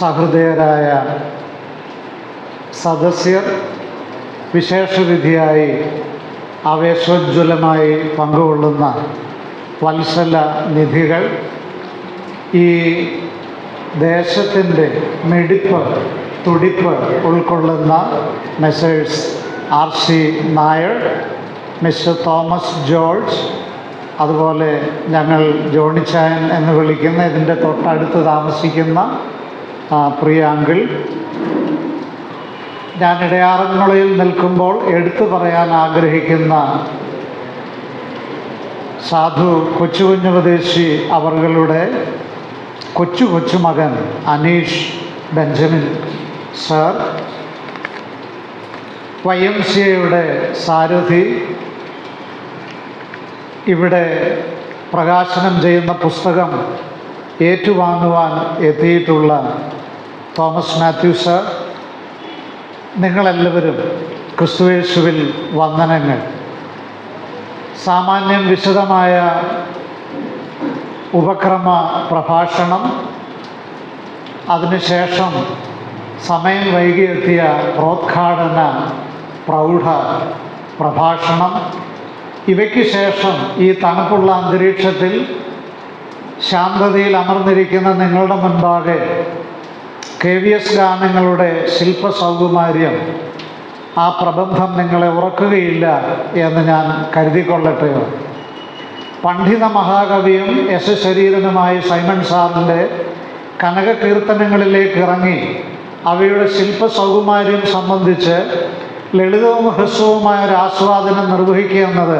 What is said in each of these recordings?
സഹൃദയരായ സദസ്യർ വിശേഷവിധിയായി ആവേശോജ്വലമായി പങ്കുകൊള്ളുന്ന വത്സല നിധികൾ ഈ ദേശത്തിന്റെ മിടിപ്പ് തുടിപ്പ് ഉൾക്കൊള്ളുന്ന messrs R C Nair mister Thomas George അതുപോലെ ഞങ്ങൾ ജോണിച്ചായൻ എന്ന് വിളിക്കുന്ന ഇതിന്റെ തൊട്ടടുത്ത് താമസിക്കുന്ന പ്രിയ അങ്കിൾ ഞാൻ ഇടയാറങ്ങളിൽ നിൽക്കുമ്പോൾ എടുത്തു പറയാൻ ആഗ്രഹിക്കുന്ന സാധു കൊച്ചു കുഞ്ഞുപദേശി അവറുകളുടെ കൊച്ചു കൊച്ചു മകൻ Aneesh Benjamin sir. Y M C എയുടെ സാരഥി. ഇവിടെ പ്രകാശനം ചെയ്യുന്ന പുസ്തകം ഏറ്റുവാങ്ങുവാൻ എത്തിയിട്ടുള്ള തോമസ് മാത്യു സർ നിങ്ങളെല്ലാവരും ക്രിസ്തുവേശുവിൽ വന്ദനങ്ങൾ. സാമാന്യം വിശദമായ ഉപക്രമ പ്രഭാഷണം. അതിനുശേഷം സമയം വൈകിയെത്തിയ പ്രോദ്ഘാടന പ്രൗഢ പ്രഭാഷണം. ഇവയ്ക്ക് ശേഷം ഈ തണുപ്പുള്ള അന്തരീക്ഷത്തിൽ ശാന്തതയിൽ അമർന്നിരിക്കുന്ന നിങ്ങളുടെ മുൻപാകെ കെ വി എസ് ഗാനങ്ങളുടെ ശില്പസൗകുമാര്യം ആ പ്രബന്ധം നിങ്ങളെ ഉറക്കുകയില്ല എന്ന് ഞാൻ കരുതിക്കൊള്ളട്ടെ. പണ്ഡിത മഹാകവിയും എസ് ശരീരനുമായ സൈമൺ സാറിന്റെ കനക കീർത്തനങ്ങളിലേക്ക് ഇറങ്ങി അവയുടെ ശില്പസൗകുമാര്യം സംബന്ധിച്ച് ലളിതവും ഹ്രസ്വവുമായ ഒരു ആസ്വാദനം നിർവഹിക്കുക എന്നത്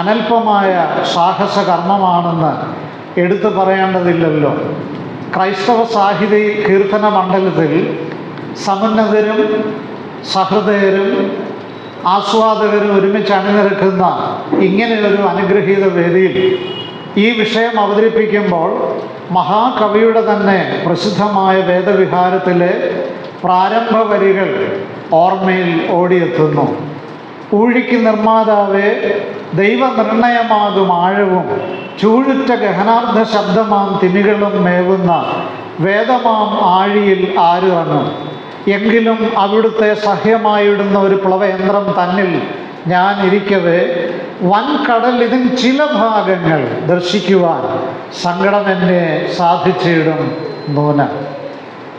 അനൽപമായ സാഹസ കർമ്മമാണെന്ന് എടുത്തു പറയേണ്ടതില്ലല്ലോ. ക്രൈസ്തവ സാഹിതി കീർത്തന മണ്ഡലത്തിൽ സമുന്നതരും സഹൃദയരും ആസ്വാദകരും ഒരുമിച്ച് അണിനിരക്കുന്ന ഇങ്ങനെയൊരു അനുഗ്രഹീത വേദിയിൽ ഈ വിഷയം അവതരിപ്പിക്കുമ്പോൾ മഹാകവിയുടെ തന്നെ പ്രസിദ്ധമായ വേദവിഹാരത്തിലെ പ്രാരംഭ വരികൾ ഓർമ്മയിൽ ഓടിയെത്തുന്നു. ഊഴിക്ക് ദൈവ ദൈവനിർണയമാകും ആഴവും ചൂഴുറ്റ ഗഹനാർത്ഥ ശബ്ദമാം തിമികളും മേവുന്ന വേദമാം ആഴിയിൽ ആരുറങ്ങും എങ്കിലും അവിടുത്തെ സഹ്യമായിടുന്ന ഒരു പ്ലവയന്ത്രം തന്നിൽ ഞാൻ ഇരിക്കവേ വൻകടൽ ഇതിൻ ചില ഭാഗങ്ങൾ ദർശിക്കുവാൻ സങ്കടം എന്നെ സാധിച്ചിടും നൂന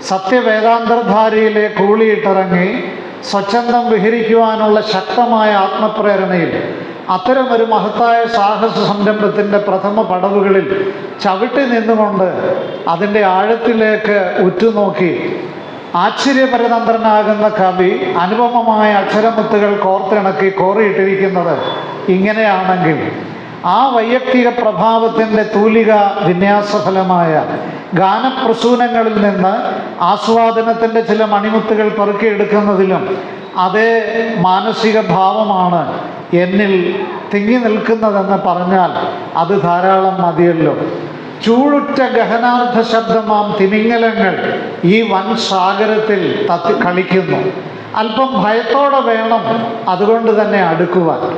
സത്യവേദാന്തർധാരയിലെ കൂളിയിട്ടിറങ്ങി സ്വച്ഛന്തം വിഹരിക്കുവാനുള്ള ശക്തമായ ആത്മപ്രേരണയിൽ അത്തരമൊരു മഹത്തായ സാഹസ സംരംഭത്തിന്റെ പ്രഥമ പടവുകളിൽ ചവിട്ടി നിന്നുകൊണ്ട് അതിന്റെ ആഴത്തിലേക്ക് ഉറ്റുനോക്കി ആശ്ചര്യപരതന്ത്രനാകുന്ന കവി അനുപമമായ അക്ഷരമുത്തുകൾ കോർത്തിണക്കി കോറിയിട്ടിരിക്കുന്നത് ഇങ്ങനെയാണെങ്കിൽ ആ വൈയക്തിക പ്രഭാവത്തിന്റെ തൂലിക വിന്യാസഫലമായ ഗാനപ്രസൂനങ്ങളിൽ നിന്ന് ആസ്വാദനത്തിന്റെ ചില മണിമുത്തുകൾ പെറുക്കിയെടുക്കുന്നതിലും അതേ മാനസിക ഭാവമാണ് എന്നിൽ തിങ്ങി നിൽക്കുന്നതെന്ന് പറഞ്ഞാൽ അത് ധാരാളം മതിയല്ലോ. ചൂടുറ്റ ഗഹനാർത്ഥ ശബ്ദമാം തിമിംഗലങ്ങൾ ഈ വൻ സാഗരത്തിൽ തത്തി കളിക്കുന്നു. അല്പം ഭയത്തോടെ വേണം അതുകൊണ്ട് തന്നെ അടുക്കുവാൻ.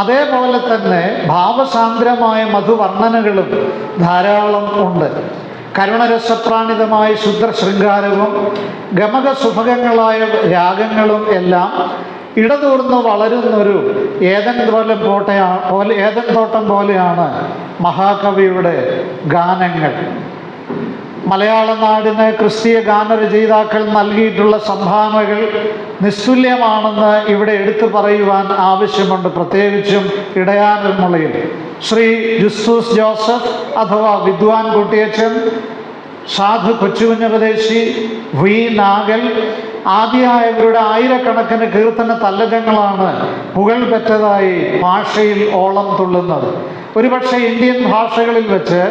അതേപോലെ തന്നെ ഭാവസാന്ദ്രമായ മധുവർണനകളും ധാരാളം ഉണ്ട്. കരുണരസപ്രാണിതമായ ശുദ്ധ ശൃംഗാരവും ഗമക സുഭകങ്ങളായ രാഗങ്ങളും എല്ലാം ഇടതൂർന്ന് വളരുന്നൊരു ഏതൻ പോലെ പോട്ടയാ പോലെ ഏതൻ തോട്ടം പോലെയാണ് മഹാകവിയുടെ ഗാനങ്ങൾ. മലയാള നാടിന് ക്രിസ്തീയ ഗാനരചയിതാക്കൾ നൽകിയിട്ടുള്ള സംഭാവനകൾ നിസ്തുല്യമാണെന്ന് ഇവിടെ എടുത്തു പറയുവാൻ ആവശ്യമുണ്ട്. പ്രത്യേകിച്ചും ഇടയാനർമുളയിൽ ശ്രീ ജുസ്തൂസ് ജോസഫ് അഥവാ വിദ്വാൻ കുട്ടിയച്ചൻ സാധു കൊച്ചുകുഞ്ഞപദേശി വി നാഗൽ ആദ്യമായവരുടെ ആയിരക്കണക്കിന് കീർത്തന തല്ലജങ്ങളാണ് പുകൾ പെറ്റതായി ഭാഷയിൽ ഓളം തുള്ളുന്നത്. ഒരുപക്ഷെ ഇന്ത്യൻ ഭാഷകളിൽ വെച്ച്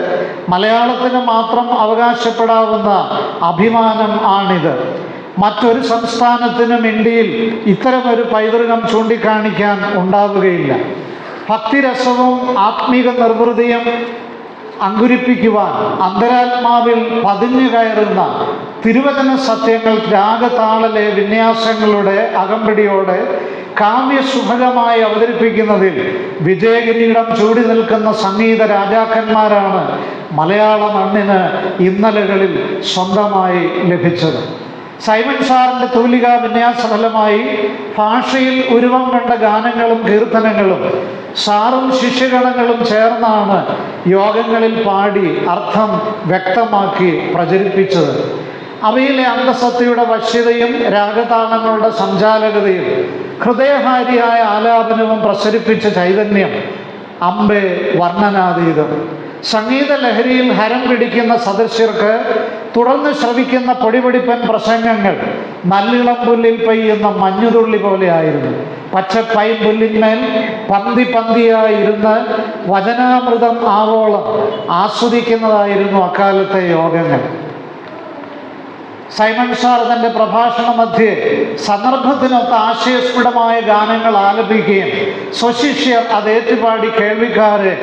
മലയാളത്തിന് മാത്രം അവകാശപ്പെടാവുന്ന അഭിമാനം ആണിത്. മറ്റൊരു സംസ്ഥാനത്തിനും ഇന്ത്യയിൽ ഇത്തരമൊരു പൈതൃകം ചൂണ്ടിക്കാണിക്കാൻ ഉണ്ടാവുകയില്ല. ഭക്തിരസവും ആത്മീക നിർവൃതിയും അങ്കുരിപ്പിക്കുവാൻ അന്തരാത്മാവിൽ പതിഞ്ഞു കയറുന്ന തിരുവചന സത്യങ്ങൾ രാഗതാളലെ വിന്യാസങ്ങളുടെ അകമ്പടിയോടെ കാവ്യസുഭകമായി അവതരിപ്പിക്കുന്നതിൽ വിജയകിരീടം ചൂടി നിൽക്കുന്ന സംഗീത രാജാക്കന്മാരാണ് മലയാള മണ്ണിന് ഇന്നലകളിൽ സ്വന്തമായി ലഭിച്ചത്. സൈമൺ സാറിന്റെ തൂലിക വിന്യാസ ഫലമായി ഭാഷയിൽ ഉരുവം കണ്ട ഗാനങ്ങളും കീർത്തനങ്ങളും സാറും ശിഷ്യഗണങ്ങളും ചേർന്നാണ് യോഗങ്ങളിൽ പാടി അർത്ഥം വ്യക്തമാക്കി പ്രചരിപ്പിച്ചത്. അവയിലെ അന്തസത്തയുടെ വശ്യതയും രാഗതാളങ്ങളുടെ സഞ്ചാലകതയും? ഹൃദയഹാരിയായ ആലാപനവും പ്രസരിപ്പിച്ച ചൈതന്യം അമ്പെ വർണനാതീതം. സംഗീത ലഹരിയിൽ ഹരം പിടിക്കുന്ന സദസ്യർക്ക് തുടർന്ന് ശ്രവിക്കുന്ന പൊടിപൊടിപ്പൻ പ്രസംഗങ്ങൾ നല്ലിളം പുല്ലിൽ പെയ്യുന്ന മഞ്ഞുതുള്ളി പോലെയായിരുന്നു. പച്ചപ്പൈ പുല്ലിന്മേൽ പന്തി പന്തിയായിരുന്ന് വചനാമൃതം ആവോളം ആസ്വദിക്കുന്നതായിരുന്നു അക്കാലത്തെ യോഗങ്ങൾ. സൈമൺ സാർ തന്റെ പ്രഭാഷണ മധ്യേ സന്ദർഭത്തിനൊത്ത ആശയസ്ഫുടമായ ഗാനങ്ങൾ ആലപിക്കുകയും സ്വശിഷ്യർ അത് ഏറ്റുപാടി കേൾവിക്കാരെ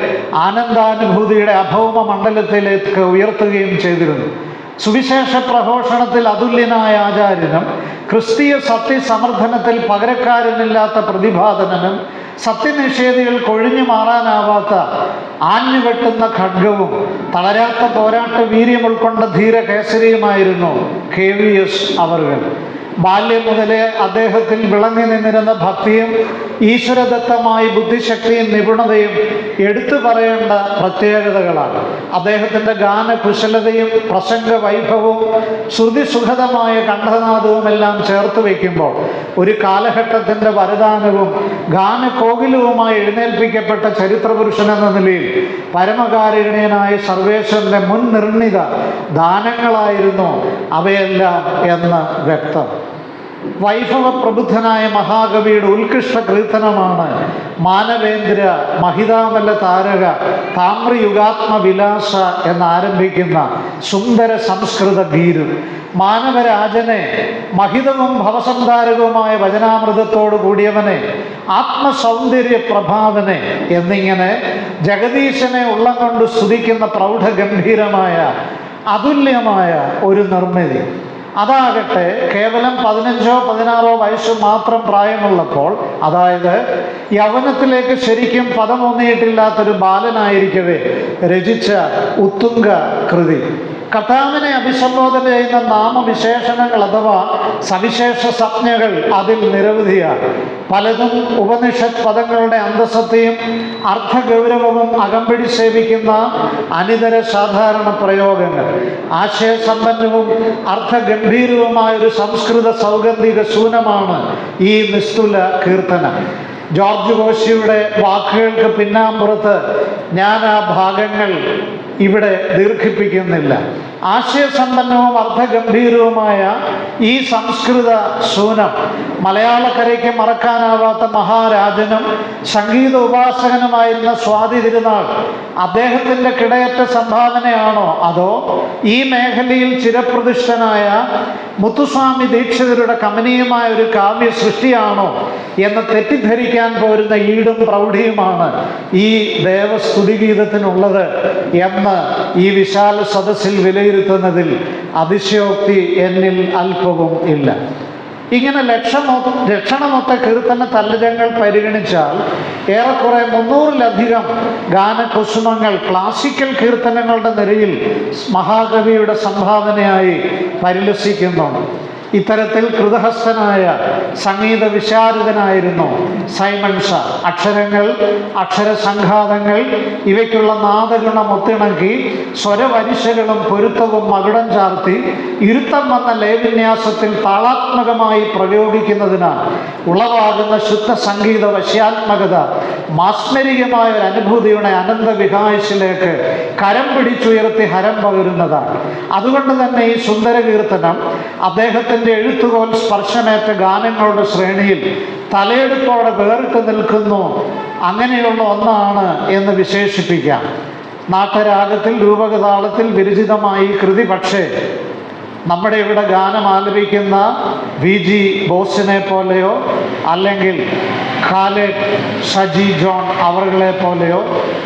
ആനന്ദാനുഭൂതിയുടെ അഭൗമ മണ്ഡലത്തിലേക്ക് ഉയർത്തുകയും ചെയ്തിരുന്നു. സുവിശേഷ പ്രഘോഷണത്തിൽ അതുല്യനായ ആചാര്യനും ക്രിസ്തീയ സത്യസമർദ്ദനത്തിൽ പകരക്കാരനില്ലാത്ത പ്രതിപാദനനും സത്യനിഷേധികൾ കൊഴിഞ്ഞു മാറാനാവാത്ത ആഞ്ഞുവെട്ടുന്ന ഖഡ്ഗവും തളരാത്ത പോരാട്ട വീര്യം ഉൾക്കൊണ്ട ധീര കേസരിയുമായിരുന്നു കെ വി എസ് അവർ ബാല്യം മുതലേ അദ്ദേഹത്തിൽ വിളങ്ങി നിന്നിരുന്ന ഭക്തിയും ഈശ്വരദത്തമായ ബുദ്ധിശക്തിയും നിപുണതയും എടുത്തു പറയേണ്ട പ്രത്യേകതകളാണ്. അദ്ദേഹത്തിന്റെ ഗാനകുശലതയും പ്രസംഗ വൈഭവവും ശ്രുതിസുഖതമായ കണ്ഠനാദവും എല്ലാം ചേർത്ത് വയ്ക്കുമ്പോൾ ഒരു കാലഘട്ടത്തിന്റെ വരദാനവും ഗാനകോകിലവുമായി എഴുന്നേൽപ്പിക്കപ്പെട്ട ചരിത്രപുരുഷൻ എന്ന നിലയിൽ പരമകാരുണ്യനായ സർവേശ്വരന്റെ മുൻനിർണിത ദാനങ്ങളായിരുന്നു അവയെല്ലാം എന്ന് വ്യക്തം. വൈഭവ പ്രബുദ്ധനായ മഹാകവിയുടെ ഉത്കൃഷ്ട കീർത്തനമാണ് മാനവേന്ദ്ര മഹിതാമല്ല താരക താമ്രയുഗാത്മവിലാസ എന്നാരംഭിക്കുന്ന സുന്ദര സംസ്കൃത ഗീരു മാനവരാജനെ മഹിതവും ഭവസന്ധാരകവുമായ വചനാമൃതത്തോടു കൂടിയവനെ ആത്മസൗന്ദര്യ പ്രഭാവനെ എന്നിങ്ങനെ ജഗദീശനെ ഉള്ളം കൊണ്ട് സ്തുതിക്കുന്ന പ്രൗഢഗംഭീരമായ അതുല്യമായ ഒരു നിർമ്മിതി. അതാകട്ടെ കേവലം പതിനഞ്ചോ പതിനാറോ വയസ്സ് മാത്രം പ്രായമുള്ളപ്പോൾ അതായത് യവനത്തിലേക്ക് ശരിക്കും പദമൊന്നിയിട്ടില്ലാത്തൊരു ബാലനായിരിക്കവേ രചിച്ച ഉത്തുംഗ കൃതി. കർത്താവിനെ അഭിസംബോധന ചെയ്യുന്ന നാമവിശേഷണങ്ങൾ അഥവാ സവിശേഷ സംജ്ഞകൾ അതിൽ നിരവധിയാണ്. പലതും ഉപനിഷത് പദങ്ങളുടെ അന്തസ്സത്തെയും അർത്ഥഗൗരവവും അകമ്പടി സേവിക്കുന്ന അനിതര സാധാരണ പ്രയോഗങ്ങൾ. ആശയസമ്പന്നവും അർത്ഥഗംഭീരവുമായ ഒരു സംസ്കൃത സൗഗന്ധിക ശൂനമാണ് ഈ നിസ്തുല കീർത്തനം. ജോർജ് കോശിയുടെ വാക്കുകൾക്ക് പിന്നാമ്പുറത്ത് ഞാൻ ആ ഭാഗങ്ങൾ ഇവിടെ ദീർഘിപ്പിക്കുന്നില്ല. ആശയസമ്പന്നവും അർത്ഥഗംഭീരവുമായ ഈ സംസ്കൃത ശൂനം മലയാളക്കരയ്ക്ക് മറക്കാനാവാത്ത മഹാരാജനും സംഗീത ഉപാസകനുമായിരുന്ന സ്വാതി തിരുനാൾ അദ്ദേഹത്തിന്റെ കിടയറ്റ സംഭാവനയാണോ അതോ ഈ മേഖലയിൽ ചിരപ്രതിഷ്ഠനായ മുത്തുസ്വാമി ദീക്ഷിതരുടെ കമനീയമായ ഒരു കാവ്യ സൃഷ്ടിയാണോ എന്ന് തെറ്റിദ്ധരിക്കാൻ പോരുന്ന ഈടും പ്രൗഢിയുമാണ് ഈ ദേവസ്തുതി ദേവസ്തുതിഗീതത്തിനുള്ളത് എന്ന് ഈ വിശാല സദസ്സിൽ വിലയിരുത്തുന്നതിൽ അതിശയോക്തി എന്നിൽ അല്പവും ഇല്ല. ഇങ്ങനെ ലക്ഷം ലക്ഷണമൊത്ത കീർത്തന തല്ലുരങ്ങൾ പരിഗണിച്ചാൽ ഏറെക്കുറെ മുന്നൂറിലധികം ഗാനകുസുമങ്ങൾ ക്ലാസിക്കൽ കീർത്തനങ്ങളുടെ നിരയിൽ മഹാകവിയുടെ സംഭാവനയായി പരിലസിക്കുന്നുണ്ട്. ഇത്തരത്തിൽ കൃതഹസ്ഥനായ സംഗീത വിശാരദനായിരുന്നു സൈമൺ ഷാ. അക്ഷരങ്ങൾ അക്ഷരസംഘാതങ്ങൾ ഇവയ്ക്കുള്ള നാദഗുണം ഒത്തിണക്കി സ്വരവരിശകളും പൊരുത്തവും മകുടം ചാർത്തി ഇരുത്തം വന്ന ലയവിന്യാസത്തിൽ താളാത്മകമായി പ്രയോഗിക്കുന്നതിനാൽ ഉളവാകുന്ന ശുദ്ധ സംഗീത വശ്യാത്മകത മാസ്മരികമായ ഒരു അനുഭൂതിയുടെ അനന്ത വിഹായസിലേക്ക് കരം പിടിച്ചുയർത്തി ഹരം പകരുന്നതാണ്. അതുകൊണ്ട് തന്നെ ഈ സുന്ദര കീർത്തനം അദ്ദേഹത്തിന്റെ എഴുത്തുകോൽ സ്പർശമേറ്റ ഗാനങ്ങളുടെ ശ്രേണിയിൽ തലയെടുപ്പോടെ വേറിട്ട് നിൽക്കുന്നു. അങ്ങനെയുള്ള ഒന്നാണ് എന്ന് വിശേഷിപ്പിക്കാം. നാട്ടരാഗത്തിൽ രൂപകതാളത്തിൽ വിരചിതമായി കൃതി പക്ഷേ നമ്മുടെ ഇവിടെ ഗാനം ആലപിക്കുന്ന വി ജി ബോസിനെ പോലെയോ അല്ലെങ്കിൽ ഖാലിദ് ഷജി ജോൺ അവറുകളെ പോലെയോ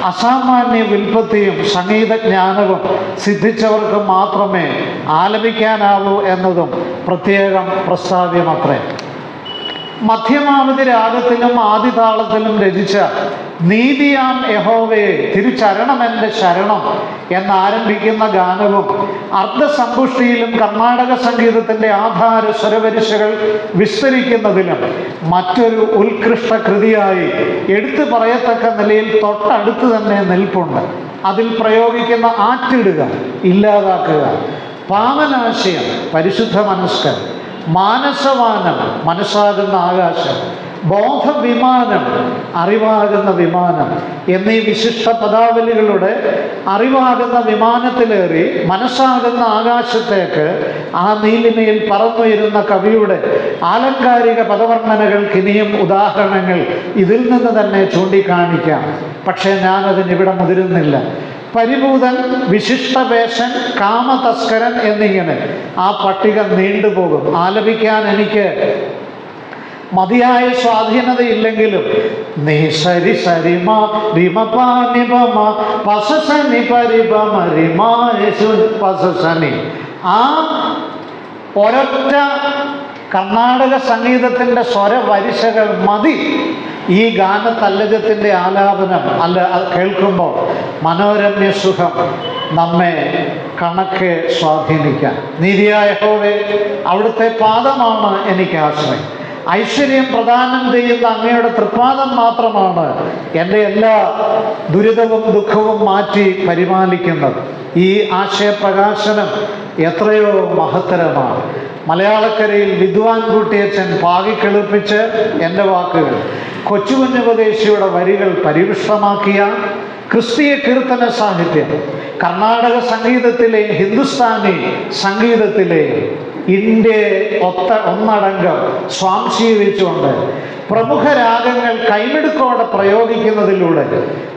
അസാമാന്യ വിൽപ്പത്തിയും സംഗീതജ്ഞാനവും സിദ്ധിച്ചവർക്ക് മാത്രമേ ആലപിക്കാനാവൂ എന്നതും പ്രത്യേകം പ്രസ്താവ്യമത്രേ. മധ്യമാവധി രാഗത്തിലും ആദിതാളത്തിലും രചിച്ച നീതിയാം യഹോവയെ തിരിച്ചരണമെന്റെ ശരണം എന്നാരംഭിക്കുന്ന ഗാനവും അർദ്ധസമ്പുഷ്ടിയിലും കർണാടക സംഗീതത്തിന്റെ ആധാര സ്വരപരിശകൾ വിസ്തരിക്കുന്നതിലും മറ്റൊരു ഉത്കൃഷ്ട കൃതിയായി എടുത്തു പറയത്തക്ക നിലയിൽ തൊട്ടടുത്ത് തന്നെ നിൽപ്പുണ്ട്. അതിൽ പ്രയോഗിക്കുന്ന ആറ്റിടുക ഇല്ലാതാക്കുക പാവനാശയം പരിശുദ്ധ മനസ്കർ മാനസവാനം മനസ്സാകുന്ന ആകാശം ബോധവിമാനം അറിവാകുന്ന വിമാനം എന്നീ വിശിഷ്ട പദാവലികളുടെ അറിവാകുന്ന വിമാനത്തിലേറി മനസ്സാകുന്ന ആകാശത്തേക്ക് ആ നീലിമയിൽ പറന്നുയരുന്ന കവിയുടെ ആലങ്കാരിക പദവർണനകൾക്ക് ഇനിയും ഉദാഹരണങ്ങൾ ഇതിൽ നിന്ന് തന്നെ ചൂണ്ടിക്കാണിക്കാം. പക്ഷേ ഞാനതിനിവിടെ മുതിരുന്നില്ല. പരിഭൂതൻ വിശിഷ്ടവേഷൻ കാമതസ്കരൻ എന്നിങ്ങനെ ആ പട്ടിക നീണ്ടുപോകും. ആലപിക്കാൻ എനിക്ക് മതിയായ സ്വാധീനതയില്ലെങ്കിലും നീ ശരി ശരിമാ റിമപ നിപമ പസസനി പസസനി ആ ഒരൊറ്റ കർണാടക സംഗീതത്തിന്റെ സ്വരവരിശകൾ മതി. ഈ ഗാനതല്ലജത്തിന്റെ ആലാപനം അല്ല കേൾക്കുമ്പോൾ മനോരമ്യ സുഖം നമ്മെ കണക്കെ സ്വാധീനിക്കാൻ നീതിയായ ഹോവേ അവിടുത്തെ പാദമാണ് എനിക്ക് ആശ്രയം. ഐശ്വര്യം പ്രദാനം ചെയ്യുന്ന അങ്ങയുടെ തൃപ്പാദം മാത്രമാണ് എന്റെ എല്ലാ ദുരിതവും ദുഃഖവും മാറ്റി പരിപാലിക്കുന്നത്. ഈ ആശയപ്രകാശനം എത്രയോ മഹത്തരമാണ്. മലയാളക്കരയിൽ വിദ്വാൻ കൂട്ടിയച്ഛൻ പാകിക്കെളുപ്പിച്ച് എന്റെ വാക്കുകൾ കൊച്ചുകുഞ്ഞുപദേശിയുടെ വരികൾ പരിവിഷ്ടമാക്കിയ ക്രിസ്തീയ കീർത്തന സാഹിത്യം കർണാടക സംഗീതത്തിലെ ഹിന്ദുസ്ഥാനി സംഗീതത്തിലെ ഇന്ത്യ ഒത്ത ഒന്നടങ്കം സ്വാംശീകരിച്ചുകൊണ്ട് പ്രമുഖ രാഗങ്ങൾ കൈമെടുക്കോടെ പ്രയോഗിക്കുന്നതിലൂടെ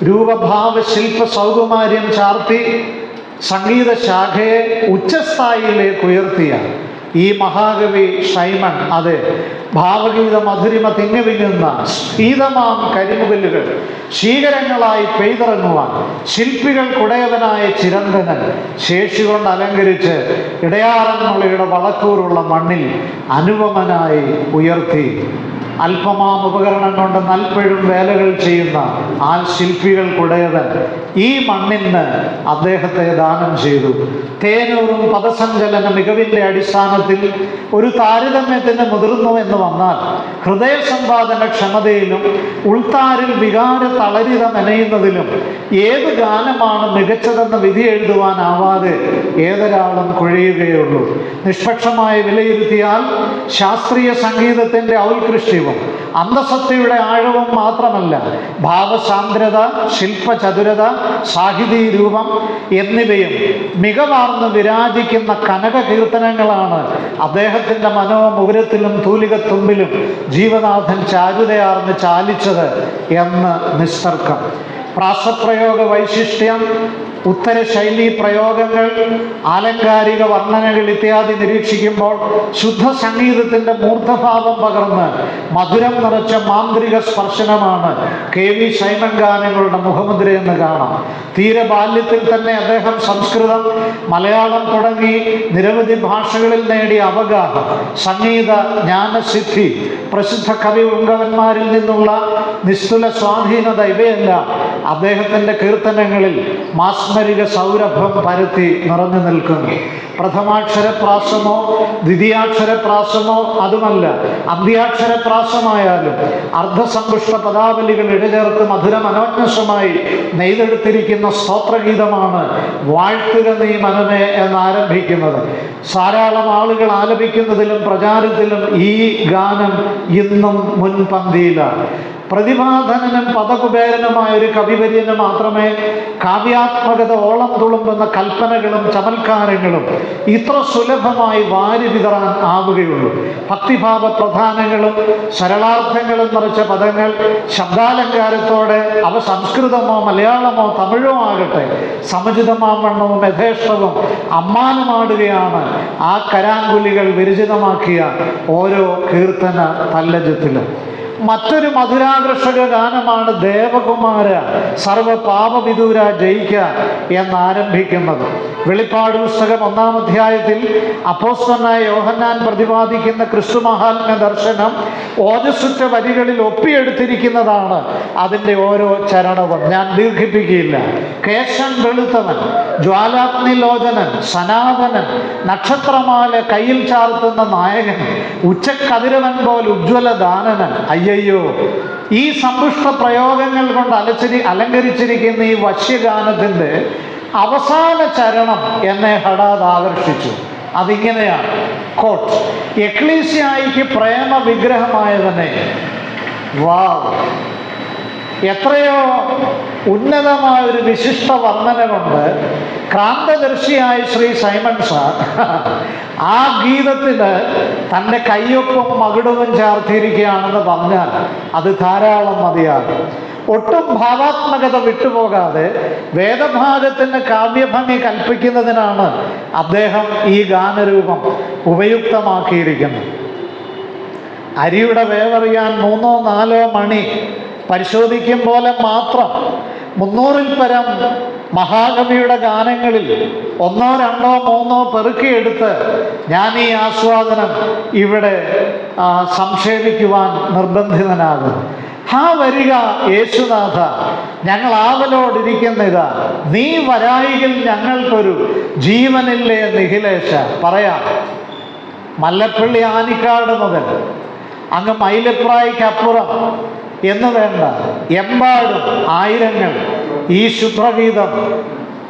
രൂപഭാവ ശില്പ സൗകുമാര്യം ചാർത്തി സംഗീത ശാഖയെ ഉച്ചസ്ഥായിയിലേക്ക് ഉയർത്തിയ ഈ മഹാകവി ഷൈമൺ അതെ ഭാവഗീത മധുരിമ തിങ്ങിവിങ്ങുന്ന ശീതമാം കരിമുകല്ലുകൾ ശീകരങ്ങളായി പെയ്തിറങ്ങുവാൻ ശില്പികൾ കുടയവനായ ചിരന്തനൻ ശേഷി കൊണ്ട് അലങ്കരിച്ച് ഇടയാറന്മുളയുടെ വളക്കൂറുള്ള മണ്ണിൽ അനുപമനായി ഉയർത്തി. അല്പമാം ഉപകരണം കൊണ്ട് നൽപ്പഴും വേലകൾ ചെയ്യുന്ന ആ ശില്പികൾക്കുടയവൻ ഈ മണ്ണിന് അദ്ദേഹത്തെ ദാനം ചെയ്തു. തേനൂറും പദസഞ്ചലന മികവിന്റെ അടിസ്ഥാനത്തിൽ ഒരു താരതമ്യത്തിന് മുതിർന്നു എന്ന് വന്നാൽ ഹൃദയ സമ്പാദന ക്ഷമതയിലും ഉൾത്താരിൽ വികാര തളരിത മെനയുന്നതിലും ഏത് ഗാനമാണ് മികച്ചതെന്ന് വിധി എഴുതുവാനാവാതെ ഏതൊരാളും കുഴയുകയുള്ളൂ. നിഷ്പക്ഷമായി വിലയിരുത്തിയാൽ ശാസ്ത്രീയ സംഗീതത്തിന്റെ ഔത്കൃഷ്ട്യവും അന്തസത്തയുടെ ആഴവും മാത്രമല്ല ഭാവസാന്ദ്രത ശില്പചതുരത സാഹിതി രൂപം എന്നിവയും മികവാർന്ന് വിരാജിക്കുന്ന കനക കീർത്തനങ്ങളാണ് അദ്ദേഹത്തിന്റെ മനോമുകുരത്തിലും തൂലികത്തുമ്പിലും ജീവനാഥൻ ചാരുതയാർന്ന് ചാലിച്ചത് എന്ന് നിസ്തർക്കം പ്രാസപ്രയോഗ വൈശിഷ്ട്യം ഉത്തരശൈലീ പ്രയോഗങ്ങൾ ആലങ്കാരിക വർണനകൾ ഇത്യാദി നിരീക്ഷിക്കുമ്പോൾ ശുദ്ധ സംഗീതത്തിന്റെ മൂർദ്ധഭാവം പകർന്ന് മധുരം നിറച്ച മാന്ത്രിക സ്പർശനമാണ് കെ വി സൈമൻ ഗാനങ്ങളുടെ മുഖമുദ്രയെന്ന് കാണാം. തീരെ ബാല്യത്തിൽ തന്നെ അദ്ദേഹം സംസ്കൃതം മലയാളം തുടങ്ങി നിരവധി ഭാഷകളിൽ നേടിയ അവഗാഹം. സംഗീത ജ്ഞാനസിദ്ധി പ്രസിദ്ധ കവി ഉങ്കവന്മാരിൽ നിന്നുള്ള നിസ്തുല സ്വാധീനത ഇവയെല്ലാം അദ്ദേഹത്തിന്റെ കീർത്തനങ്ങളിൽ മാസ്മരിക സൗരഭം പരത്തി നിറഞ്ഞു നിൽക്കുന്നു. പ്രഥമാക്ഷരപ്രാസമോ ദ്വിതീയാക്ഷരപ്രാസമോ അതുമല്ല അന്ത്യാക്ഷരപ്രാസമായാലും അർദ്ധസമ്പുഷ്ട പദാവലികൾ ഇടചേർത്ത് മധുര മനോജ്ഞസമായി നെയ്തെടുത്തിരിക്കുന്ന സ്തോത്രഗീതമാണ് വാഴ്ത്തുക നീ മനമേ എന്നാരംഭിക്കുന്നത്. ധാരാളം ആളുകൾ ആലപിക്കുന്നതിലും പ്രചാരത്തിലും ഈ ഗാനം ഇന്നും മുൻപന്തിയിലാണ്. പ്രതിഭാധനനും പദകുബേരനുമായ ഒരു കവിവര്യന് മാത്രമേ കാവ്യാത്മകത ഓളം തുളുമ്പുന്ന കൽപ്പനകളും ചമൽക്കാരങ്ങളും ഇത്ര സുലഭമായി വാരി വിതറാൻ ആവുകയുള്ളൂ. ഭക്തിഭാവ പ്രധാനങ്ങളും സരളാർത്ഥങ്ങളും നിറച്ച പദങ്ങൾ ശബ്ദാലങ്കാരത്തോടെ അവ സംസ്കൃതമോ മലയാളമോ തമിഴോ ആകട്ടെ സമചിതമാവണ്ണവും യഥേഷ്ടവും അമ്മാനമാടുകയാണ്. ആ കരാങ്കുലികൾ വിരചിതമാക്കിയ ഓരോ കീർത്തന തല്ലജത്തിലും മറ്റൊരു മധുരാകർഷക ഗാനമാണ് ദേവകുമാര സർവ പാപവിദൂര ജയിക്ക എന്നാരംഭിക്കുന്നത്. വെളിപ്പാട് പുസ്തകം ഒന്നാം അധ്യായത്തിൽ അപ്പോസ്തനായ യോഹന്നാൻ പ്രതിപാദിക്കുന്ന ക്രിസ്തു മഹാത്മ്യ ദർശനം ഓജസ്സുറ്റ വരികളിൽ ഒപ്പിയെടുത്തിരിക്കുന്നതാണ് അതിന്റെ ഓരോ ചരണവും. ഞാൻ ദീർഘിപ്പിക്കുകയില്ല. കേശൻ വെളുത്തവൻ ജ്വാലാഗ്നിലോചനൻ സനാതനൻ നക്ഷത്രമാല കയ്യിൽ ചാർത്തുന്ന നായകൻ ഉച്ചക്കതിരവൻ പോലെ ഉജ്ജ്വല ദാനനൻ അയ്യയ്യോ ഈ സമ്പുഷ്ട പ്രയോഗങ്ങൾ കൊണ്ട് അലച്ചിരി അലങ്കരിച്ചിരിക്കുന്ന ഈ വശ്യഗാനത്തിന്റെ അവസാന ചരണം എന്നെ ഹഠാത് ആകർഷിച്ചു. അതിങ്ങനെയാണ്. കോട്ട്. എക്ലീസിയായിക്ക് പ്രേമ വിഗ്രഹമായവനെ വാവ്. എത്രയോ ഉന്നതമായ ഒരു വിശിഷ്ട വർണന കൊണ്ട് ക്രാന്തദർശിയായ ശ്രീ സൈമൺ സാർ ആ ഗീതത്തിൽ തന്റെ കയ്യൊപ്പും മകുടവും ചേർത്തിരിക്കുകയാണെന്ന് പറഞ്ഞാൽ അത് ധാരാളം മതിയാകും. ഒട്ടും ഭാവാത്മകത വിട്ടുപോകാതെ വേദഭാഗത്തിന് കാവ്യഭംഗി കൽപ്പിക്കുന്നതിനാണ് അദ്ദേഹം ഈ ഗാനരൂപം ഉപയുക്തമാക്കിയിരിക്കുന്നത്. അരിയുടെ വേവറിയാൻ മൂന്നോ നാലോ മണി പരിശോധിക്കും പോലെ മാത്രം മുന്നൂറിൽ പരം മഹാകവിയുടെ ഗാനങ്ങളിൽ ഒന്നോ രണ്ടോ മൂന്നോ പെറുക്കിയെടുത്ത് ഞാൻ ഈ ആസ്വാദനം ഇവിടെ സംക്ഷേപിക്കുവാൻ നിർബന്ധിതനാകും. ഹാ വരിക യേശുനാഥ ഞങ്ങൾ ആവലോടിരിക്കുന്ന ഇതാ. നീ വരായികൾ ഞങ്ങൾക്കൊരു ജീവനില്ലേ നിഖിലേശ? പറയാം. മല്ലപ്പള്ളി ആനിക്കാട് മുതൽ അങ്ങ് മൈലപ്രായ്ക്കപ്പുറം എന്ന് വേണ്ട. എമ്പാടും ആയിരങ്ങൾ. ഈ ശുഭ്രഗീതം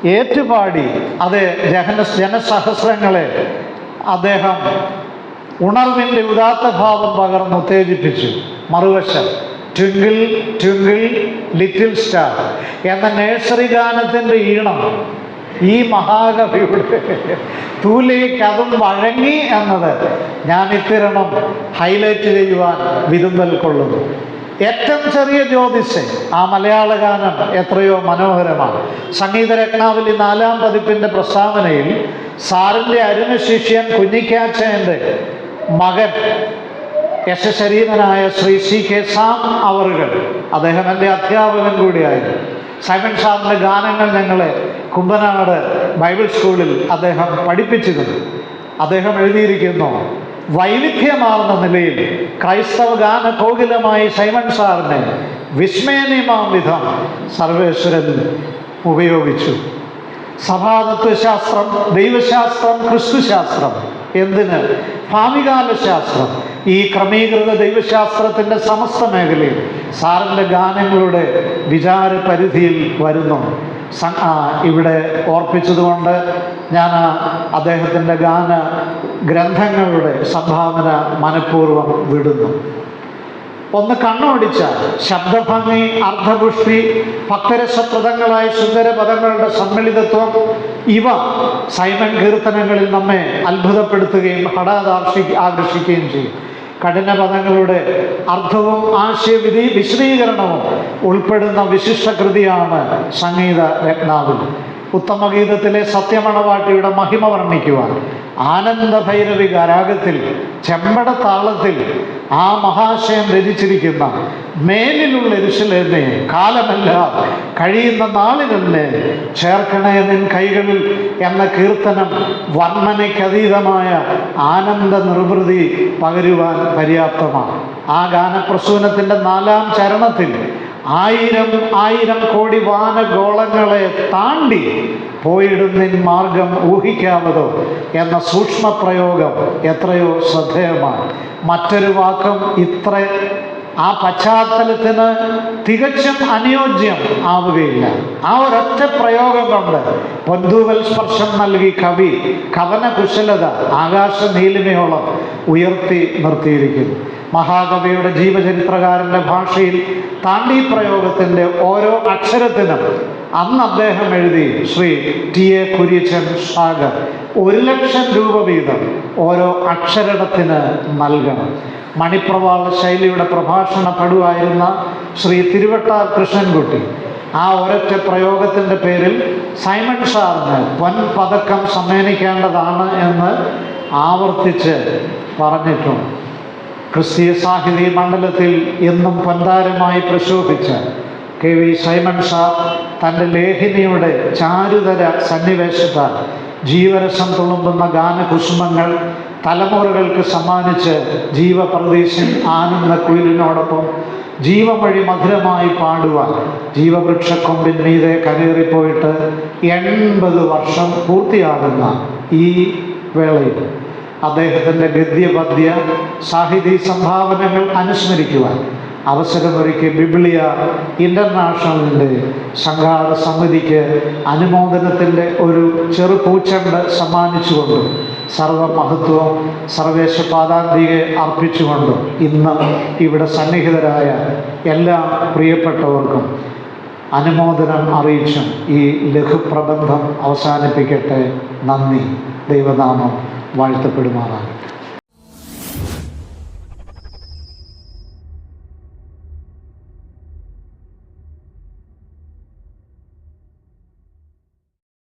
ഏറ്റുപാടി. അത് ജഹന ജനസഹസ്രങ്ങളെ അദ്ദേഹം ഉണർവിന്റെ ഉദാത്ത ഭാവം പകർന്ന് ഉത്തേജിപ്പിച്ചു. മറുവശം ട്വിങ്കിൾ ട്വിങ്കിൾ ലിറ്റിൽ സ്റ്റാർ എന്ന നേഴ്സറി ഗാനത്തിന്റെ ഈണം ഈ മഹാകവിയുടെ തൂലേക്ക് അതും വഴങ്ങി എന്നത് ഞാൻ ഇത്തിരണം ഹൈലൈറ്റ് ചെയ്യുവാൻ വിരുന്നൽ കൊള്ളുന്നു. ഏറ്റവും ചെറിയ ജ്യോതിസ് ആ മലയാള ഗാനം എത്രയോ മനോഹരമാണ്. സംഗീത രത്നാവലി നാലാം പതിപ്പിന്റെ പ്രസ്താവനയിൽ സാറിന്റെ അരുണ ശിഷ്യൻ കുഞ്ഞിക്കാച്ചന്റെ മകൻ യശശരീരനായ ശ്രീ സി കെ സാം അവറുകൾ അദ്ദേഹം എന്റെ അധ്യാപകൻ കൂടിയായിരുന്നു. സൈമൺ സാറിന്റെ ഗാനങ്ങൾ ഞങ്ങളെ കുമ്പനാട് ബൈബിൾ സ്കൂളിൽ അദ്ദേഹം പഠിപ്പിച്ചിരുന്നു. അദ്ദേഹം എഴുതിയിരിക്കുന്നു വൈവിധ്യമാർന്ന നിലയിൽ ക്രൈസ്തവ ഗാന കോകിലമായി സൈമൺ സാറിനെ വിസ്മയനീയമാം വിധം സർവേശ്വരൻ ഉപയോഗിച്ചു. സഭാതത്വശാസ്ത്രം ദൈവശാസ്ത്രം ക്രിസ്തുശാസ്ത്രം എന്തിന്? ഭാവികാല ശാസ്ത്രം ഈ ക്രമീകൃത ദൈവശാസ്ത്രത്തിന്റെ സമസ്ത മേഖലയിൽ സാറിന്റെ ഗാനങ്ങളുടെ വിചാര പരിധിയിൽ വരുന്നു. സ- ആ, ഇവിടെ ഓർപ്പിച്ചതുകൊണ്ട് ഞാൻ അദ്ദേഹത്തിന്റെ ഗാന ഗ്രന്ഥങ്ങളുടെ സംഭാവന മനഃപൂർവം വിടുന്നു. ഒന്ന് കണ്ണോടിച്ച ശബ്ദഭംഗി അർദ്ധപുഷ്ടി ഭക്തരസപ്രദങ്ങളായ സുന്ദര പദങ്ങളുടെ സമ്മിളിതത്വം ഇവ സൈമൻ കീർത്തനങ്ങളിൽ നമ്മെ അത്ഭുതപ്പെടുത്തുകയും ഹഠാത് ആകർഷിക്കുകയും ചെയ്യും. കഠിന പദങ്ങളുടെ അർത്ഥവും ആശയവിധി വിശദീകരണവും ഉൾപ്പെടുന്ന വിശിഷ്ട കൃതിയാണ് സംഗീത രത്നാവലി ഉത്തമഗീതത്തിലെ സത്യമണവാട്ടിയുടെ മഹിമ വർണിക്കുവാൻ ആനന്ദ ഭൈരവി ഗരാഗത്തിൽ ചെമ്പട താളത്തിൽ ആ മഹാശയം രചിച്ചിരിക്കുന്ന മേലിലുള്ള എരിശിലെന്നെ കാലമല്ല കഴിയുന്ന നാളിലെന്നെ ചേർക്കണേ നിൻ കൈകളിൽ എന്ന കീർത്തനം വർണനയ്ക്കതീതമായ ആനന്ദ നിർവൃതി പകരുവാൻ പര്യാപ്തമാണ്. ആ ഗാനപ്രസൂനത്തിന്റെ നാലാം ചരണത്തിൽ ആയിരം ആയിരം കോടി വാനഗോളങ്ങളെ താണ്ടി പോയിടുന്നിൻ മാർഗം ഊഹിക്കാമതോ എന്ന സൂക്ഷ്മ പ്രയോഗം എത്രയോ ശ്രദ്ധേയമാണ്. മറ്റൊരു വാക്കും ഇത്ര ആ പശ്ചാത്തലത്തിന് തികച്ചും അനുയോജ്യം ആവുകയില്ല. ആ ഒരൊറ്റ പ്രയോഗം കൊണ്ട് പൊന്തൂവൽ സ്പർശം നൽകി കവി കവന കുശലത ആകാശ നീലിമയോളം ഉയർത്തി നിർത്തിയിരിക്കുന്നു. മഹാകവിയുടെ ജീവചരിത്രകാരന്റെ ഭാഷയിൽ താണ്ടി പ്രയോഗത്തിന്റെ ഓരോ അക്ഷരത്തിനും അന്ന് അദ്ദേഹം എഴുതി ശ്രീ ടി എ കുര്യച്ചൻ സാഗർ ഒരു ലക്ഷം രൂപ വീതം ഓരോ അക്ഷരടത്തിന് നൽകണം. മണിപ്രവാള ശൈലിയുടെ പ്രഭാഷണ പടുവായിരുന്ന ശ്രീ തിരുവട്ടാർ കൃഷ്ണൻകുട്ടി ആ ഒരൊറ്റ പ്രയോഗത്തിന്റെ പേരിൽ സൈമൺ സാറിന് വൻ പതക്കം സമ്മാനിക്കേണ്ടതാണ് എന്ന് ആവർത്തിച്ച് പറഞ്ഞിട്ടുണ്ട്. ക്രിസ്തീയ സാഹിത്യ മണ്ഡലത്തിൽ എന്നും പന്താരമായി പ്രശോഭിച്ച കെ വി സൈമൺ ഷാ തന്റെ ലേഖിനിയുടെ ചാരുതര സന്നിവേശത്താൽ ജീവരസം തുളുമ്പുന്ന ഗാനകുസുമങ്ങൾ തലമുറകൾക്ക് സമ്മാനിച്ച് ജീവപ്രദേശം ആനന്ദ കുയിലിനോടൊപ്പം ജീവമഴി മധുരമായി പാടുവാൻ ജീവവൃക്ഷക്കൊമ്പിൻ മീതെ കരേറിപ്പോയിട്ട് എൺപത് വർഷം പൂർത്തിയാകുന്ന ഈ വേളയിൽ. അദ്ദേഹത്തിന്റെ ഗദ്യപദ്യ സാഹിത്യ സംഭാവനകൾ അനുസ്മരിക്കുവാൻ അവസരമൊരുക്കി ബിബ്ലിയ ഇന്റർനാഷണലിന്റെ സംഘാടക സമിതിക്ക് അനുമോദനത്തിന്റെ ഒരു ചെറു പൂച്ചണ്ട് സമ്മാനിച്ചുകൊണ്ടും സർവമഹത്വം സർവേശ പാദാന്തികെ അർപ്പിച്ചുകൊണ്ടും ഇന്ന് ഇവിടെ സന്നിഹിതരായ എല്ലാ പ്രിയപ്പെട്ടവർക്കും അനുമോദനം അറിയിച്ചും ഈ ലഘുപ്രബന്ധം അവസാനിപ്പിക്കട്ടെ. നന്ദി. ദൈവനാമം വാഴ്ത്തപ്പെടുമാറാണ്